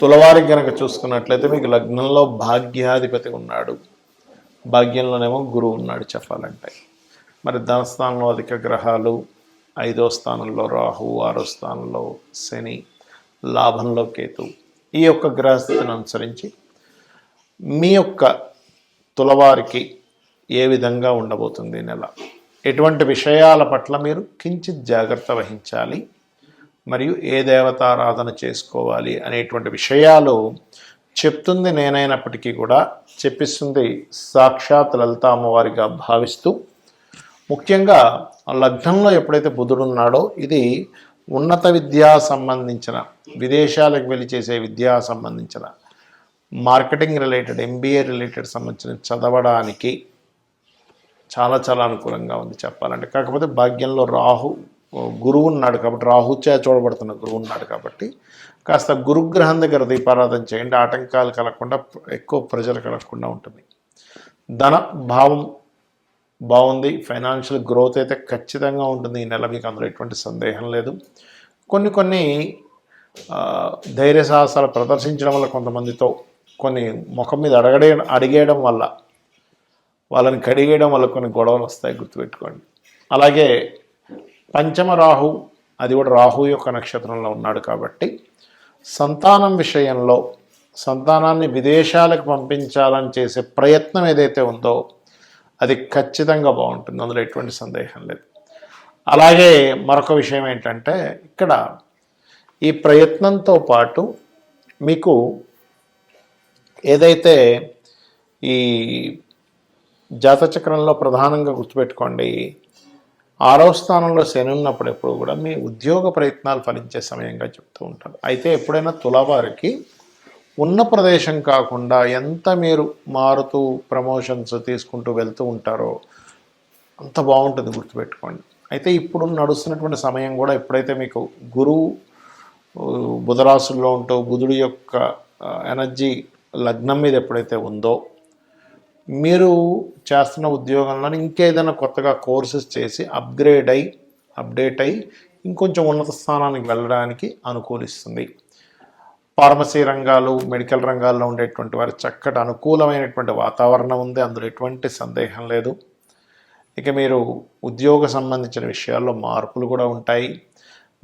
తులవారికి కనుక చూసుకున్నట్లయితే మీకు లగ్నంలో భాగ్యాధిపతి ఉన్నాడు. భాగ్యంలోనేమో గురువు ఉన్నాడు చెప్పాలంటే. మరి ధనస్థానంలో అధిక గ్రహాలు ఐదో స్థానంలో రాహు ఆరో స్థానంలో శని లాభంలో కేతు. ఈ యొక్క గ్రహస్థితిని అనుసరించి మీ యొక్క తులవారికి ఏ విధంగా ఉండబోతుంది నెల? ఎటువంటి విషయాల పట్ల మీరు కించిత్ జాగ్రత్త వహించాలి? మరియు ఏ దేవతారాధన చేసుకోవాలి అనేటువంటి విషయాలు చెప్తుంది నేనైనప్పటికీ కూడా చెప్పిస్తుంది సాక్షాత్ లలిత అమ్మవారిగా భావిస్తూ. ముఖ్యంగా లగ్నంలో ఎప్పుడైతే బుధుడు ఉన్నాడో ఇది ఉన్నత విద్యా సంబంధించిన విదేశాలకు వెళ్ళి చేసే విద్యా సంబంధించిన మార్కెటింగ్ రిలేటెడ్ ఎంబీఏ రిలేటెడ్ సంబంధించిన చదవడానికి చాలా చాలా అనుకూలంగా ఉంది చెప్పాలంటే. కాకపోతే భాగ్యంలో రాహు గురువు ఉన్నాడు కాబట్టి రాహుత్యా చూడబడుతున్న గురువు ఉన్నాడు కాబట్టి కాస్త గురుగ్రహం దగ్గర దీపారాధన చేయండి. ఆటంకాలు కలగకుండా ఎక్కువ ప్రజలు కలగకుండా ఉంటుంది. ధన భావం బాగుంది. ఫైనాన్షియల్ గ్రోత్ అయితే ఖచ్చితంగా ఉంటుంది. ఈ నెల మీకు అందులో ఎటువంటి సందేహం లేదు. కొన్ని కొన్ని ధైర్య సాహసాలు ప్రదర్శించడం వల్ల కొంతమందితో కొన్ని ముఖం మీద అడగడే అడిగేయడం వల్ల వాళ్ళని కడిగేయడం వల్ల కొన్ని గొడవలు వస్తాయి. గుర్తుపెట్టుకోండి. అలాగే పంచమ రాహు అది కూడా రాహు యొక్క నక్షత్రంలో ఉన్నాడు కాబట్టి సంతానం విషయంలో సంతానాన్ని విదేశాలకు పంపించాలని చేసే ప్రయత్నం ఏదైతే ఉందో అది ఖచ్చితంగా బాగుంటుంది. అందులో ఎటువంటి సందేహం లేదు. అలాగే మరొక విషయం ఏంటంటే ఇక్కడ ఈ ప్రయత్నంతో పాటు మీకు ఏదైతే ఈ జాతచక్రంలో ప్రధానంగా గుర్తుపెట్టుకోండి ఆరో స్థానంలో శని ఉన్నప్పుడు ఎప్పుడు కూడా మీ ఉద్యోగ ప్రయత్నాలు ఫలించే సమయంగా చెప్తూ ఉంటారు. అయితే ఎప్పుడైనా తులవారికి ఉన్న ప్రదేశం కాకుండా ఎంత మీరు మారుతూ ప్రమోషన్స్ తీసుకుంటూ వెళ్తూ ఉంటారో అంత బాగుంటుంది గుర్తుపెట్టుకోండి. అయితే ఇప్పుడు నడుస్తున్నటువంటి సమయం కూడా ఎప్పుడైతే మీకు గురువు బుధరాశుల్లో ఉంటూ బుధుడి యొక్క ఎనర్జీ లగ్నం మీద ఎప్పుడైతే ఉందో మీరు చేస్తున్న ఉద్యోగంలో ఇంకేదైనా కొత్తగా కోర్సెస్ చేసి అప్గ్రేడ్ అయి అప్డేట్ అయి ఇంకొంచెం ఉన్నత స్థానానికి వెళ్ళడానికి అనుకూలిస్తుంది. ఫార్మసీ రంగాలు మెడికల్ రంగాల్లో ఉండేటువంటి వారి చక్కటి అనుకూలమైనటువంటి వాతావరణం ఉంది. అందులో ఎటువంటి సందేహం లేదు. ఇక మీరు ఉద్యోగ సంబంధించిన విషయాల్లో మార్పులు కూడా ఉంటాయి.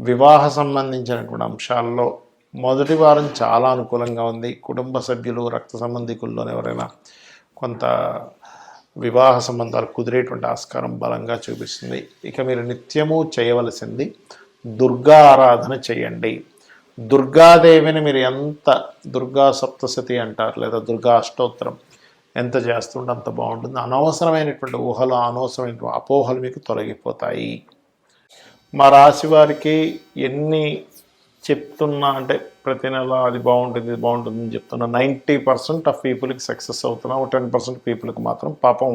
వివాహ సంబంధించినటువంటి అంశాల్లో మొదటి వారం చాలా అనుకూలంగా ఉంది. కుటుంబ సభ్యులు రక్త సంబంధికుల్లోని ఎవరైనా కొంత వివాహ సంబంధాలు కుదిరేటువంటి ఆస్కారం బలంగా చూపిస్తుంది. ఇక మీరు నిత్యము చేయవలసింది దుర్గా ఆరాధన చేయండి. దుర్గాదేవిని మీరు ఎంత దుర్గా సప్తశతి అంటారు లేదా దుర్గా అష్టోత్తరం ఎంత చేస్తుంటే అంత బాగుంటుంది. అనవసరమైనటువంటి ఊహలు అనవసరమైనటువంటి అపోహలు మీకు తొలగిపోతాయి. మా రాశి వారికి ఎన్ని చెప్తున్నా అంటే ప్రతి నెల అది బాగుంటుంది ఇది బాగుంటుంది అని చెప్తున్నా నైంటీ పర్సెంట్ ఆఫ్ పీపుల్కి సక్సెస్ అవుతున్నా ఒక టెన్ పర్సెంట్ పీపుల్కి మాత్రం పాపం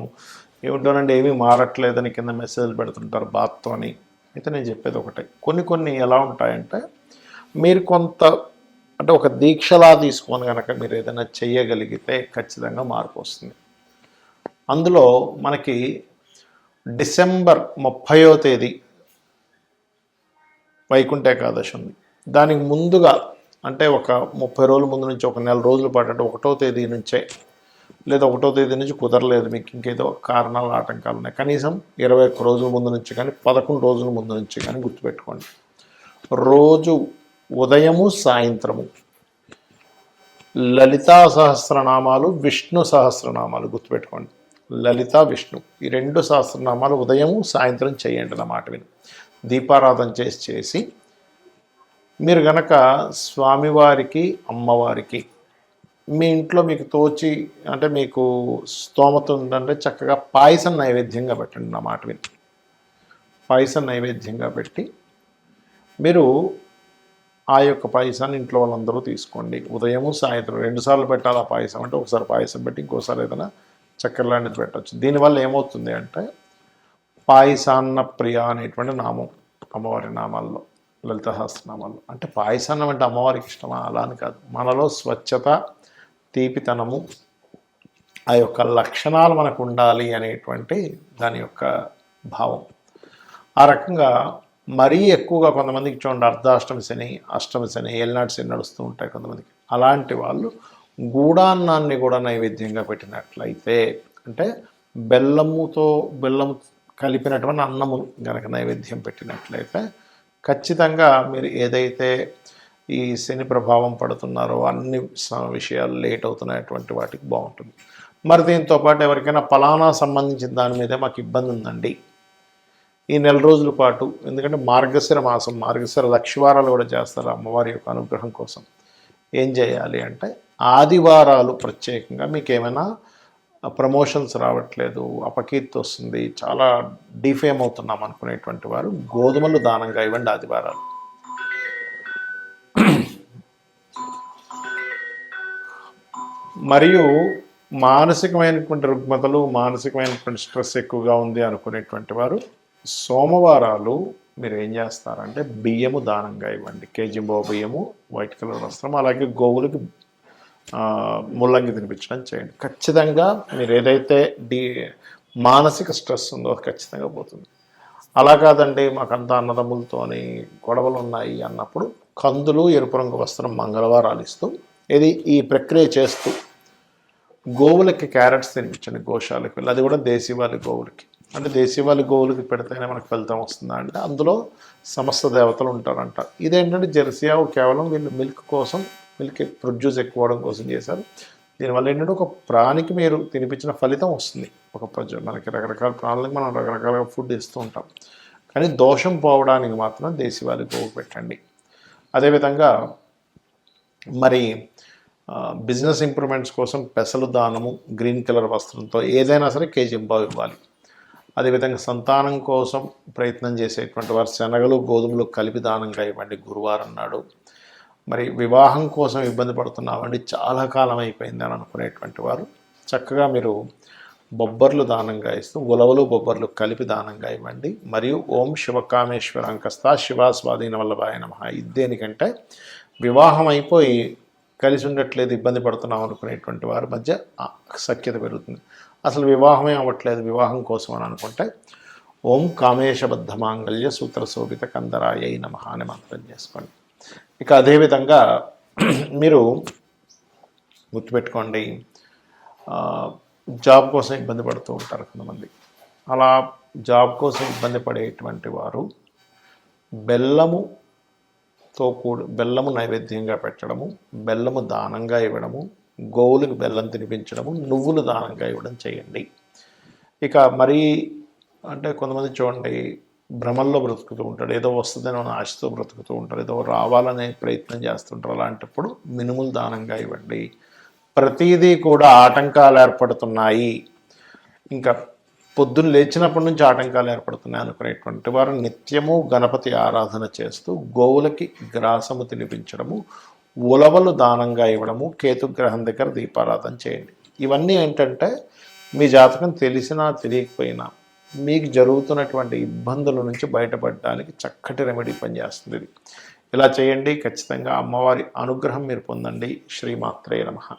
ఏమిటోనండి ఏమీ మారట్లేదని కింద మెసేజ్ పెడుతుంటారు బాత్తో అని. అయితే నేను చెప్పేది ఒకటే కొన్ని కొన్ని ఎలా ఉంటాయంటే మీరు కొంత అంటే ఒక దీక్షలా తీసుకొని కనుక మీరు ఏదైనా చేయగలిగితే ఖచ్చితంగా మార్పు వస్తుంది. అందులో మనకి డిసెంబర్ ముప్పయో తేదీ వైకుంఠ ఏకాదశి ఉంది. దానికి ముందుగా అంటే ఒక ముప్పై రోజుల ముందు నుంచి ఒక నెల రోజుల పాటు అంటే ఒకటో తేదీ నుంచే లేదా ఒకటో తేదీ నుంచి కుదరలేదు మీకు ఇంకేదో కారణాలు ఆటంకాలు ఉన్నాయి. కనీసం ఇరవై ఒక్క రోజుల ముందు నుంచి కానీ పదకొండు రోజుల ముందు నుంచి కానీ గుర్తుపెట్టుకోండి. రోజు ఉదయము సాయంత్రము లలితా సహస్రనామాలు విష్ణు సహస్రనామాలు గుర్తుపెట్టుకోండి. లలిత విష్ణు ఈ రెండు సహస్రనామాలు ఉదయం సాయంత్రం చేయండి అన్నమాట విని. దీపారాధన చేసి చేసి మీరు గనక స్వామివారికి అమ్మవారికి మీ ఇంట్లో మీకు తోచి అంటే మీకు స్తోమత ఉందంటే చక్కగా పాయసం నైవేద్యంగా పెట్టండి నా మాట విని. పాయసం నైవేద్యంగా పెట్టి మీరు ఆ యొక్క పాయసాన్ని ఇంట్లో వాళ్ళందరూ తీసుకోండి. ఉదయము సాయంత్రం రెండుసార్లు పెట్టాలి ఆ పాయసం అంటే ఒకసారి పాయసం పెట్టి ఇంకోసారి ఏదైనా చక్కెర లాంటిది పెట్టచ్చు. దీనివల్ల ఏమవుతుంది అంటే పాయసాన్న ప్రియ అనేటువంటి నామం అమ్మవారి నామాల్లో. లలిత అంటే పాయసాన్నం అంటే అమ్మవారికి ఇష్టమా? అలా అని కాదు. మనలో స్వచ్ఛత తీపితనము ఆ యొక్క లక్షణాలు మనకు ఉండాలి అనేటువంటి దాని యొక్క భావం. ఆ రకంగా మరీ ఎక్కువగా కొంతమందికి చూడండి అర్ధాష్టమి శని అష్టమి శని ఏళ్ళనాటి శని నడుస్తూ ఉంటాయి కొంతమందికి. అలాంటి వాళ్ళు గూడాన్నాన్ని కూడా నైవేద్యంగా పెట్టినట్లయితే అంటే బెల్లముతో బెల్లము కలిపినటువంటి అన్నము గనక నైవేద్యం పెట్టినట్లయితే ఖచ్చితంగా మీరు ఏదైతే ఈ శని ప్రభావం పడుతున్నారో అన్ని విషయాలు లేట్ అవుతున్నటువంటి వాటికి బాగుంటుంది. మరి దీంతో పాటు ఎవరికైనా ఫలానా సంబంధించిన దాని మీదే మాకు ఇబ్బంది ఉందండి. ఈ నెల రోజుల పాటు ఎందుకంటే మార్గశిర మాసం మార్గశిర లక్ష్వారాలు కూడా చేస్తారు అమ్మవారి యొక్క అనుగ్రహం కోసం. ఏం చేయాలి అంటే ఆదివారాలు ప్రత్యేకంగా మీకు ఏమైనా ప్రమోషన్స్ రావట్లేదు అపకీర్తి వస్తుంది చాలా డిఫేమ్ అవుతున్నాం అనుకునేటువంటి వారు గోధుమలు దానంగా ఇవ్వండి ఆదివారాలు. మరియు మానసికమైనటువంటి రుగ్మతలు మానసికమైనటువంటి స్ట్రెస్ ఎక్కువగా ఉంది అనుకునేటువంటి వారు సోమవారాలు మీరు ఏం చేస్తారంటే బియ్యము దానంగా ఇవ్వండి. కేజీ బియ్యము వైట్ కలర్ వస్త్రం అలాగే గోవులకి ముల్లంగి తినిపించడం చేయండి. ఖచ్చితంగా మీరు ఏదైతే డీ మానసిక స్ట్రెస్ ఉందో అది ఖచ్చితంగా పోతుంది. అలా కాదండి మాకంతా అన్నదమ్ములతోని గొడవలు ఉన్నాయి అన్నప్పుడు కందులు ఎరుపు రంగు వస్త్రం మంగళవారాలు ఇస్తూ ఇది ఈ ప్రక్రియ చేస్తూ గోవులకి క్యారెట్స్ తినిపించండి గోశాలకు వెళ్ళి. అది కూడా దేశీవాలి గోవులకి. అంటే దేశీవాలి గోవులకి పెడితేనే మనకు ఫలితం వస్తుందా అంటే అందులో సమస్త దేవతలు ఉంటారంట. ఇదేంటంటే జెర్సీ ఆవు కేవలం వీళ్ళు మిల్క్ కోసం మిల్క్ ప్రొడ్యూస్ ఎక్కువ అవడం కోసం చేశారు. దీనివల్ల ఏంటంటే ఒక ప్రాణికి మీరు తినిపించిన ఫలితం వస్తుంది. ఒక ప్రజ మనకి రకరకాల ప్రాణులకు మనం రకరకాల ఫుడ్ ఇస్తూ ఉంటాం. కానీ దోషం పోవడానికి మాత్రం దేశీవాలి గోవు పెట్టండి. అదేవిధంగా మరి బిజినెస్ ఇంప్రూవ్మెంట్స్ కోసం పెసలు దానము గ్రీన్ కలర్ వస్త్రంతో ఏదైనా సరే కేజీ ఇంబావు ఇవ్వాలి. అదేవిధంగా సంతానం కోసం ప్రయత్నం చేసేటువంటి వారు శనగలు గోధుమలు కలిపి దానంగా ఇవ్వండి గురువారం నాడు. మరి వివాహం కోసం ఇబ్బంది పడుతున్నామండి. చాలా కాలం అయిపోయింది అని అనుకునేటువంటి వారు. చక్కగా మీరు బొబ్బర్లు దానంగా ఇస్తూ ఉలవలు బొబ్బర్లు కలిపి దానంగా ఇవ్వండి. మరియు ఓం శివకామేశ్వర అంకస్తా శివ స్వాధీన వల్లభాయ నమ. ఇది దేనికంటే వివాహం అయిపోయి కలిసి ఉండట్లేదు ఇబ్బంది పడుతున్నాం అనుకునేటువంటి వారి మధ్య సఖ్యత పెరుగుతుంది. అసలు వివాహమే అవ్వట్లేదు వివాహం కోసం అని అనుకుంటే ఓం కామేశబద్ధ మాంగళ్య సూత్ర శోభిత కందరాయ నమ అని మంత్రం చేసుకోండి. ఇక అదేవిధంగా మీరు గుర్తుపెట్టుకోండి జాబ్ కోసం ఇబ్బంది పడుతూ ఉంటారు కొంతమంది. అలా జాబ్ కోసం ఇబ్బంది పడేటువంటి వారు బెల్లముతో కూడి బెల్లము నైవేద్యంగా పెట్టడము బెల్లము దానంగా ఇవ్వడము గోవులకు బెల్లం తినిపించడము నువ్వులు దానంగా ఇవ్వడం చేయండి. ఇక మరీ అంటే కొంతమంది చూడండి భ్రమల్లో బ్రతుకుతూ ఉంటాడు. ఏదో వస్తుందని ఆశతో బ్రతుకుతూ ఉంటారు ఏదో రావాలనే ప్రయత్నం చేస్తుంటారు అలాంటప్పుడు మినుములు దానంగా ఇవ్వండి. ప్రతిదీ కూడా ఆటంకాలు ఏర్పడుతున్నాయి. ఇంకా పొద్దున్న లేచినప్పటి నుంచి ఆటంకాలు ఏర్పడుతున్నాయి అనుకునేటువంటి వారు నిత్యము గణపతి ఆరాధన చేస్తూ గోవులకి గ్రాసము తినిపించడము ఉలవలు దానంగా ఇవ్వడము కేతుగ్రహం దగ్గర దీపారాధన చేయండి. ఇవన్నీ ఏంటంటే మీ జాతకం తెలిసినా తెలియకపోయినా మీకు జరుగుతున్నటువంటి ఇబ్బందుల నుంచి బయటపడటానికి చక్కటి రెమెడీ పనిచేస్తుంది ఇది. ఇలా చేయండి. ఖచ్చితంగా అమ్మవారి అనుగ్రహం మీరు పొందండి. శ్రీమాత్రే నమః.